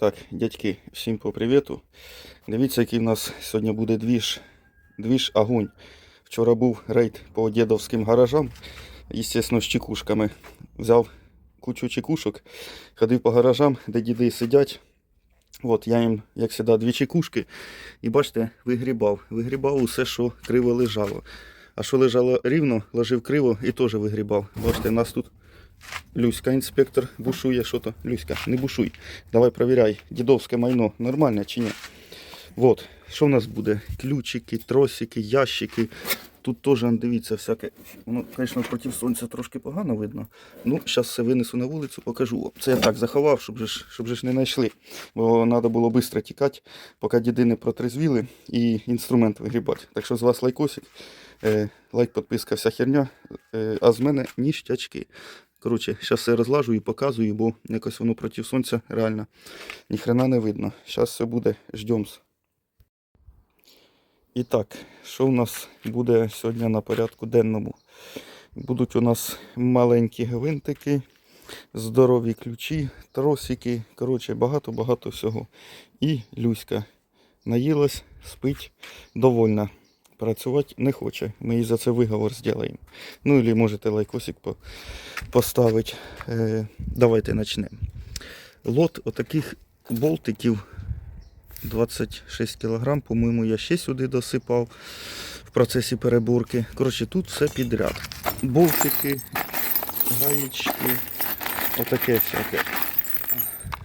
Так, дядьки, всім по привіту. Дивіться, який в нас сьогодні буде двіж. Двіж огонь. Вчора був рейд по дідовським гаражам, звісно, з чекушками. Взяв кучу чекушок, ходив по гаражам, де діди сидять. От я їм, як завжди, дві чекушки. І бачите, вигрібав. Вигрібав усе, що криво лежало. А що лежало рівно, ложив криво і теж вигрібав. Бачите, у нас тут Люська, інспектор, бушує, що то. Люська, не бушуй. Давай провіряй, дідовське майно нормальне чи ні. Вот, що в нас буде? Ключики, тросики, ящики. Тут теж, дивіться, всяке. Воно, звісно, проти сонця трошки погано видно. Ну, зараз все винесу на вулицю, покажу. Це я так заховав, щоб же, щоб же ж не знайшли. Бо треба було швидко тікати, поки діди не протрезвіли і інструмент вигрібати. Так що з вас лайкосик, е, лайк, підписка, вся херня. Е, а з мене ніштячки. Коротше, зараз все розлажу і показую, бо якось воно проти сонця реально ніхрена не видно. Зараз все буде, ждемс. І так, що у нас буде сьогодні на порядку денному? Будуть у нас маленькі гвинтики, здорові ключі, тросики. Коротше, багато-багато всього. І Люська наїлась, спить, довольна. Працювати не хоче. Ми їй за це виговор зробимо. Ну, і можете лайкосик поставити. Е, давайте почнемо. Лот отаких болтиків 26 кг, по-моєму, я ще сюди досипав в процесі переборки. Коротше, тут все підряд. Болтики, гаєчки, отаке всяке.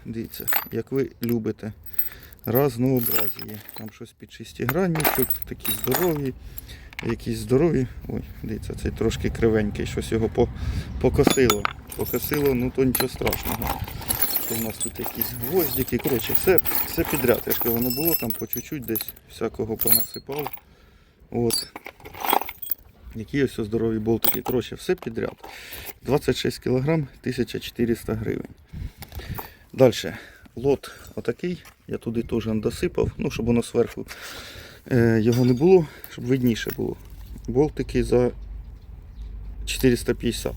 Дивіться, як ви любите. Разнообразіє. Там щось під шестигранничок, такі здорові, якісь здорові. Ой, дивіться, цей трошки кривенький, щось його по, покосило. Покосило, ну то нічого страшного. Це у нас тут якісь гвоздики. Коротше, все, все підряд. Я ж кажу, було там по чуть-чуть десь всякого понасипав. От. Які ось здорові болтики. Коротше, все підряд. 26 кг, 1400 гривень. Далі. Лот отакий. Я туди теж досипав, ну, щоб воно зверху е, його не було, щоб видніше було. Болтики за 450.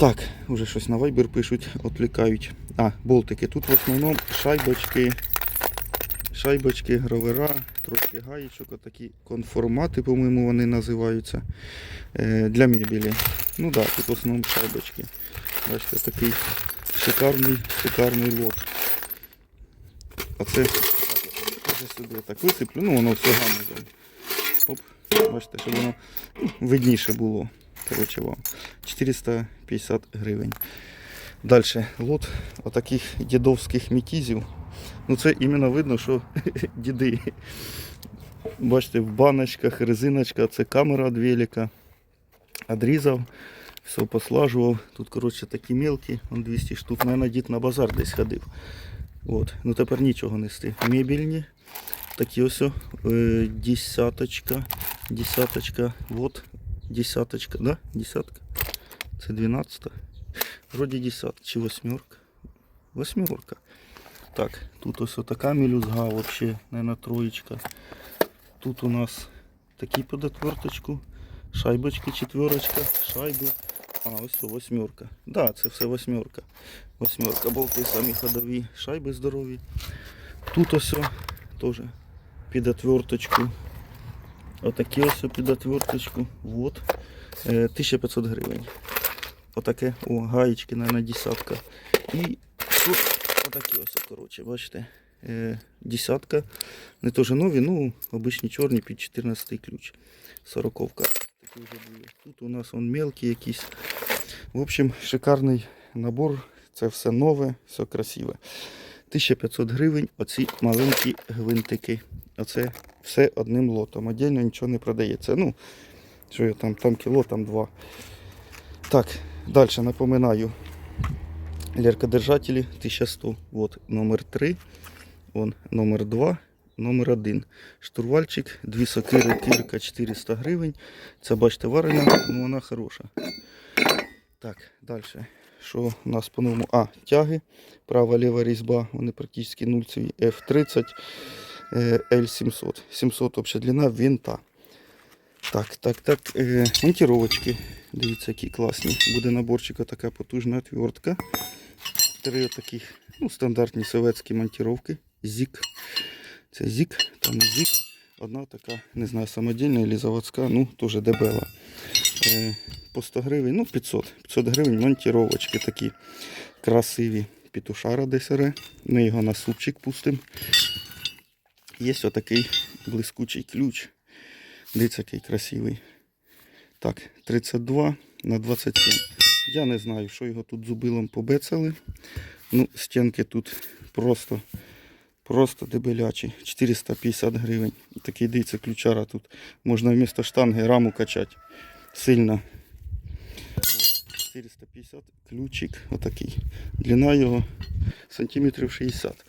Так, вже щось на Viber пишуть, відвлікають. А, болтики. Тут в основному шайбочки, шайбочки, гровера, трошки гаєчок, отакі конформати, по-моєму, вони називаються. Е, для мебелі. Ну так, да, тут в основному шайбочки. Бачите, такий шикарний, шикарний лот. А це сюди так висиплю, ну воно все гамузом. Оп, бачите, щоб воно видніше було. Коротше вам. 450 гривень. Далі лот отаких дідовських мітізів. Ну це іменно видно, що діди. Бачите, в баночках, резиночка, це камера від велика. Одрізав, все послажував. Тут, коротше, такі мелкі, он 200 штук. Наверное, дід на базар десь ходив. От. Ну тепер нічого нести. Мебільні. Такі ось о, е, десяточка. Десяточка. Вот. Десяточка, да? Десятка. Це 12. Вроді десятка. Чи восьмерка? Восьмерка. Так, тут ось така мелюзга, вообще, наверное, троєчка. Тут у нас такі під отверточку. Шайбочки, четверочка, шайби. А, ось о, восьмерка. Да, це все восьмерка. Восьмерка, болти самі ходові, шайби здорові. Тут ось теж під отверточку. Отакі ось під отверточку. Вот. Е, 1500 гривень. Отаке, о, гаєчки, наверное, десятка. І тут отакі ось, коротше, бачите. Е, десятка. Не теж нові, ну, обичні чорні під 14 ключ. Сороковка. Такі вже були. Тут у нас он мелкі якісь. В общем, шикарний набор. Це все нове, все красиве. 1500 гривень оці маленькі гвинтики. Оце все одним лотом. Отдельно нічого не продається. Ну, що я там, там кіло, там два. Так, далі напоминаю. Леркодержателі 1100. Вот номер 3. Вон номер 2, номер 1. Штурвальчик, дві сокири, кирка 400 гривень. Це бачите варена, ну вона хороша. Так, далі. Що у нас по новому? А, тяги. Права ліва різьба, вони практично нульцеві. F30, е, L700. 700 обща длина винта. Так, так, так. Е, монтировочки. Дивіться, які класні. Буде наборчика така потужна отвертка. три таких ну, стандартні советські монтировки. Зік. Це зік, там і зік. Одна така, не знаю, самодільна або заводська, ну теж дебела. Е, по 100 гривень, ну 500. 500 гривень монтировочки такі красиві. Петушара десере. Ми його на супчик пустимо. Є отакий блискучий ключ. Дивіться, який красивий. Так, 32 на 27. Я не знаю, що його тут зубилом побецали. Ну, стінки тут просто, просто дебелячі. 450 гривень. Такий дивіться, ключара тут. Можна вмісто штанги раму качати. Сильно. 450 ключик отакий. Длина його сантиметрів 60.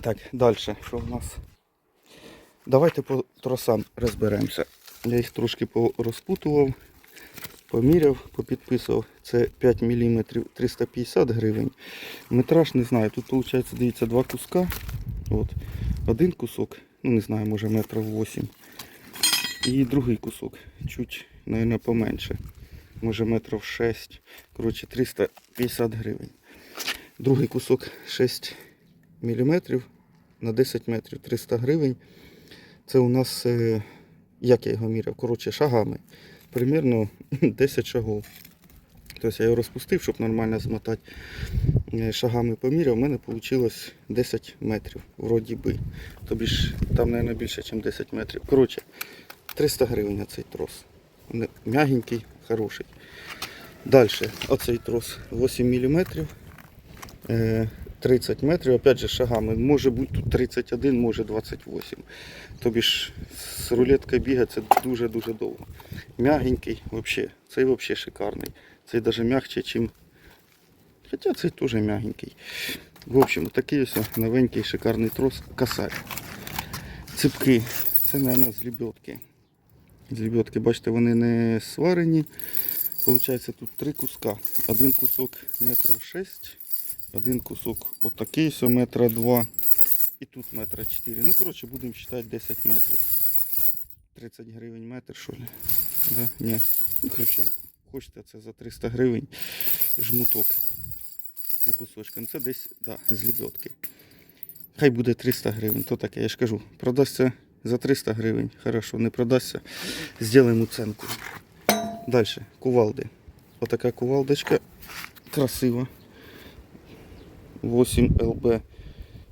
так, далі. Що в нас? Давайте по тросам розберемося. Я їх трошки порозпутував, поміряв, попідписував. Це 5 мм 350 гривень. Метраж не знаю. Тут виходить, дивіться, два куска. От. Один кусок, ну не знаю, може метрів 8. І другий кусок, чуть, мабуть, поменше. Може метрів 6. Коротше, 350 гривень. Другий кусок 6 мм на 10 метрів 300 гривень. Це у нас, е, як я його міряв, коротше, шагами. Примірно 10 шагов. Тобто я його розпустив, щоб нормально змотати. Е, Шагами поміряв, у мене вийшло 10 метрів. Вроді би. Тобі ж там, мабуть, більше, ніж 10 метрів. Коротше, 300 гривень цей трос. М'ягенький, хороший. Далі, оцей трос 8 мм. 30 метрів, опять же, шагами. Може бути тут 31, може 28. Тобі ж з рулеткою бігати це дуже-дуже довго. Мягенький, взагалі. Цей взагалі шикарний. Цей навіть м'якше, ніж. Хоча цей теж м'ягенький. В общем, такий ось новенький шикарний трос косарь. Ципки. Це, мабуть, з лебедки. З лебедки, бачите, вони не сварені. Получається тут три куска. Один кусок метрів 6, один кусок отакий, все метра 2. І тут метра 4. Ну, коротше, будемо вважати 10 метрів. 30 гривень метр, що ли? Да? Ні. Ну, коротше, хочете це за 300 гривень жмуток. Три кусочки. Ну це десь, да, з лебедки. Хай буде 300 гривень, то таке, я ж кажу. Продасться за 300 гривень. Хорошо, не продасться. Зробимо оценку. Далі, кувалди. Отака кувалдочка. Красива. 8 ЛБ.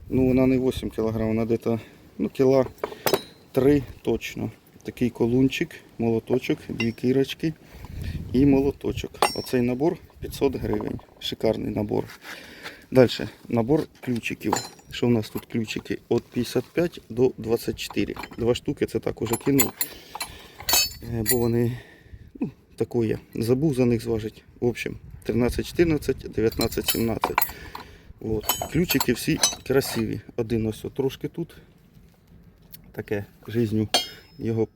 Ну, вона не 8 кг, вона десь ну, кіла 3 точно. Такий колунчик, молоточок, дві кірочки і молоточок. Оцей набор 500 гривень. Шикарний набор. Далі, набор ключиків. Що в нас тут ключики? Від 55 до 24. Два штуки це так уже кинув. Е, Бо вони ну, такое. Забув за них зважити. В общем, 13, 14, 19, 17. От. Ключики всі красиві. Один ось трошки тут. Таке жизню його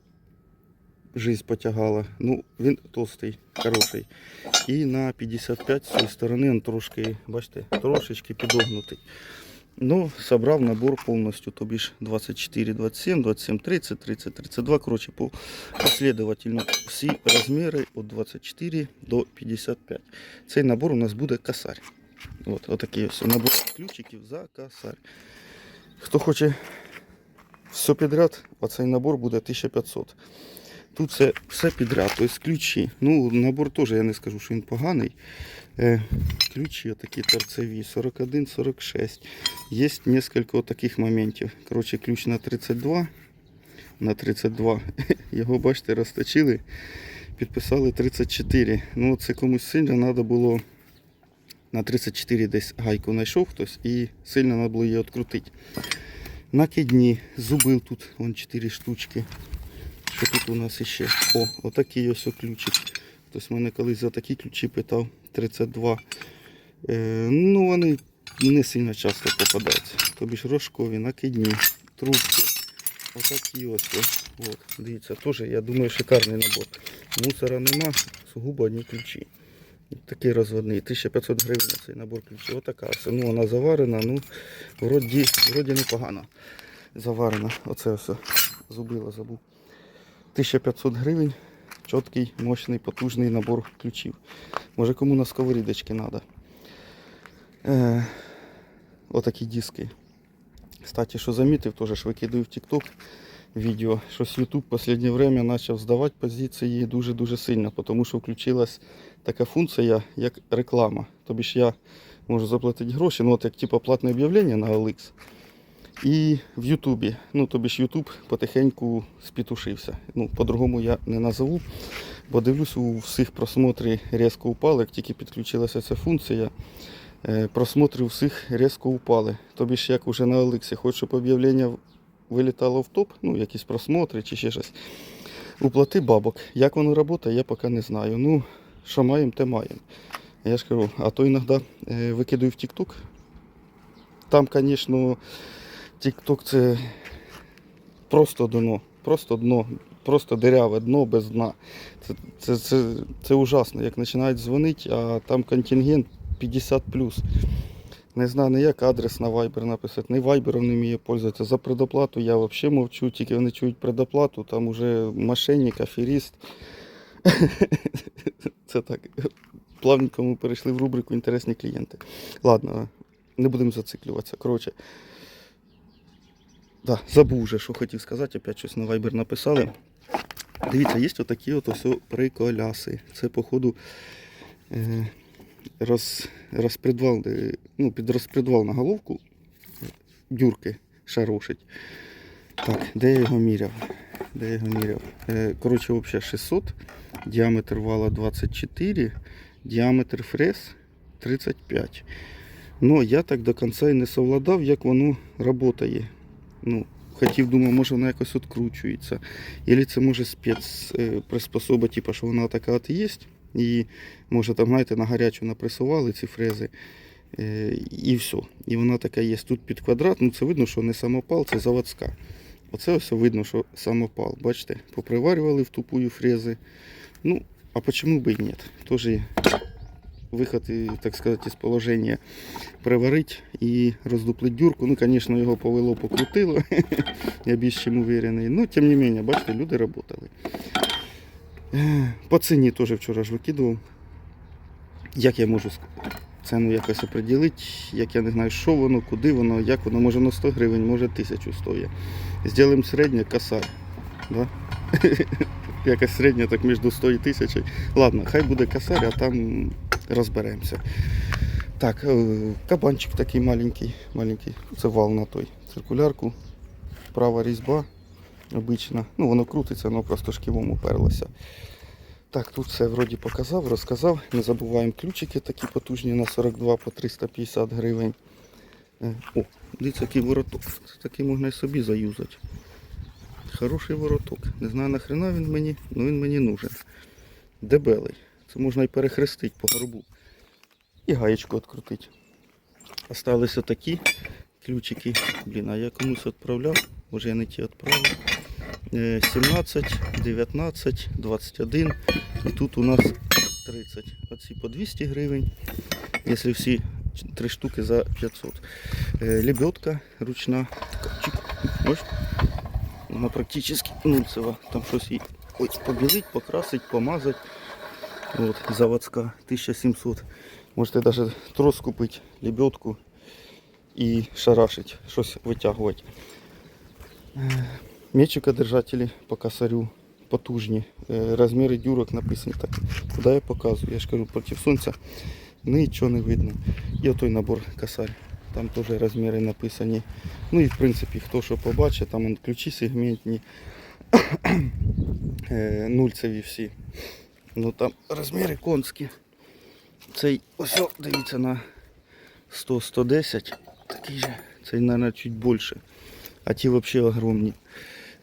жизнь потягала. Ну, він толстий, хороший. І на 55 з цієї сторони він трошки, бачите, трошечки підогнутий. Ну, собрав набор повністю, тобі ж 24, 27, 27, 30, 30, 32. Коротше, по, последовательно всі розміри від 24 до 55. Цей набор у нас буде косарь. От, отакий ось набор ключиків за косарь. Хто хоче все підряд, оцей набор буде 1500. Тут це все підряд, тобто ключі. Ну, набор теж я не скажу, що він поганий. Е, ключі такі торцеві, 41-46. Є кілька таких моментів. Коротше, ключ на 32. На 32. Його, бачите, розточили, підписали 34. Ну, це комусь сильно треба було на 34 десь гайку знайшов хтось і сильно треба було її відкрутити. Накидні, зубил тут, вон 4 штучки. Що тут у нас іще? О, отакий ось ключик. Хтось мене колись за такі ключі питав. 32. Е, ну вони не сильно часто попадаються. Тобі ж рожкові, накидні, трубки. Отакі ось. ось. От, дивіться, теж, я думаю, шикарний набор. Мусора нема, сугубо одні ключі. Такий розводний, 1500 гривень цей набор ключів. Отака. Ну, вона заварена, ну, вроді, вроді непогано заварена. Оце все зубило, забув. 1500 гривень. чіткий, мощний, потужний набор ключів. Може кому на сковорідочки треба. Е, отакі диски. Кстати, що замітив, теж викидаю в TikTok відео. Щось YouTube в останнє время почав здавати позиції дуже-дуже сильно, тому що включилась така функція, як реклама. Тобі ж я можу заплатити гроші, ну от як типу платне об'явлення на OLX. І в Ютубі. Ну, тобі ж Ютуб потихеньку спітушився. Ну, по-другому я не назову, бо дивлюсь, у всіх просмотри різко упали, як тільки підключилася ця функція. е, Просмотри всіх різко упали. Тобі ж як уже на Олексі, хоч щоб об'явлення вилітало в топ, ну, якісь просмотри чи ще щось. Уплати бабок. Як воно працює, я поки не знаю. Ну, що маємо, те маємо. Я ж кажу, а то іноді е, викидаю в TikTok. Там, звісно, TikTok це просто дно. Просто дно, просто диряве дно без дна. Це, це, це, це ужасно. Як починають дзвонити, а там контингент 50 Не знаю, не як адрес на Viber написати, не Viber не вміє пользуватися. За предоплату я взагалі мовчу, тільки вони чують предоплату, там уже мошенник, аферіст. Це так. Плавненько ми перейшли в рубрику інтересні клієнти. Ладно, не будемо зациклюватися. Коротше. Да, забув вже, що хотів сказати, опять щось на Viber написали. Дивіться, є отакі от ось приколяси. Це, походу, е, роз, розпредвал, е, ну, під розпредвал на головку дюрки шарошить. Так, де я його міряв? Де я його міряв? Е, коротше, взагалі 600, діаметр вала 24, діаметр фрез 35. Ну, я так до кінця і не совладав, як воно працює. Ну, хотів, думав, може вона якось відкручується. Або це може спец е, типу, що вона така от є. І може там, знаєте, на гарячу напресували ці фрези. е, І все. І вона така є. Тут під квадрат, ну це видно, що не самопал, це заводська. Оце ось видно, що самопал. Бачите, поприварювали в тупую фрези. Ну, а почему бы и нет? Тоже виход, і, так сказати, з положення приварить і роздуплить дюрку. Ну, звісно, його повело, покрутило. Я більш чим уверений. Ну, тим не менше, бачите, люди працювали. По ціні теж вчора ж викидував. Як я можу ціну якось оприділити, як я не знаю, що воно, куди воно, як воно, може на 100 гривень, може 1000 стоїть. Зробимо середнє косарь. Да? Якось середня так між 100 і 1000. Ладно, хай буде косарь, а там розберемося. Так, е, кабанчик такий маленький, маленький. Це вал на той. Циркулярку. Права різьба обична. Ну, воно крутиться, воно просто шківом уперлося. Так, тут все вроді показав, розказав. Не забуваємо ключики такі потужні на 42 по 350 гривень. Е, О, дивіться, який вороток. Це такий можна і собі заюзати. Хороший вороток. Не знаю нахрена він мені, але він мені нужен. Дебелий. Це можна і перехрестити по горбу. І гаєчку відкрутити. Осталися такі ключики. Блін, а я комусь відправляв, може я не ті відправив. Е, 17, 19, 21 і тут у нас 30. Оці по 200 гривень, якщо всі три штуки за 500. Е, Лебедка ручна. Чик. Ось. Вона практично нульцева. Там щось їй ой, побілить, покрасить, помазать. От, заводська 1700. Можете навіть трос купити, лебедку і шарашить, щось витягувати. Мечикодержателі по косарю потужні. Е, Розміри дюрок написані так. Куди я показую? Я ж кажу, проти сонця нічого не видно. І отой набор косарь. Там теж розміри написані. Ну і в принципі, хто що побачить, там ключі сегментні, е, нульцеві всі. Ну там розміри конські. Цей ось, дивіться на 100-110. Такий же. Цей, мабуть, чуть більше. А ті взагалі огромні.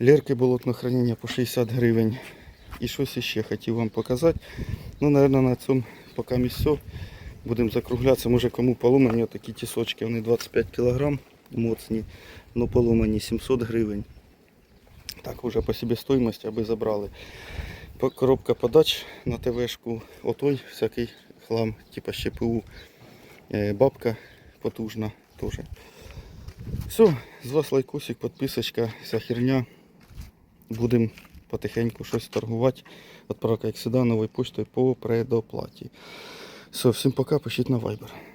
Лерки болотного хранення по 60 гривень. І щось ще хотів вам показати. Ну, мабуть, на цьому поки місце. Будемо закруглятися. Може кому поломані такі тісочки. Вони 25 кг моцні. Ну поломані 700 гривень. Так, уже по себестоимости, аби забрали. Коробка подач на ТВшку. Отой всякий хлам, типа ЩПУ. Е, Бабка потужна теж. Все, з вас лайкосик, підписочка, вся херня. Будемо потихеньку щось торгувати. Отправка як сюди, новою поштою по предоплаті. Все, всім пока, пишіть на Viber.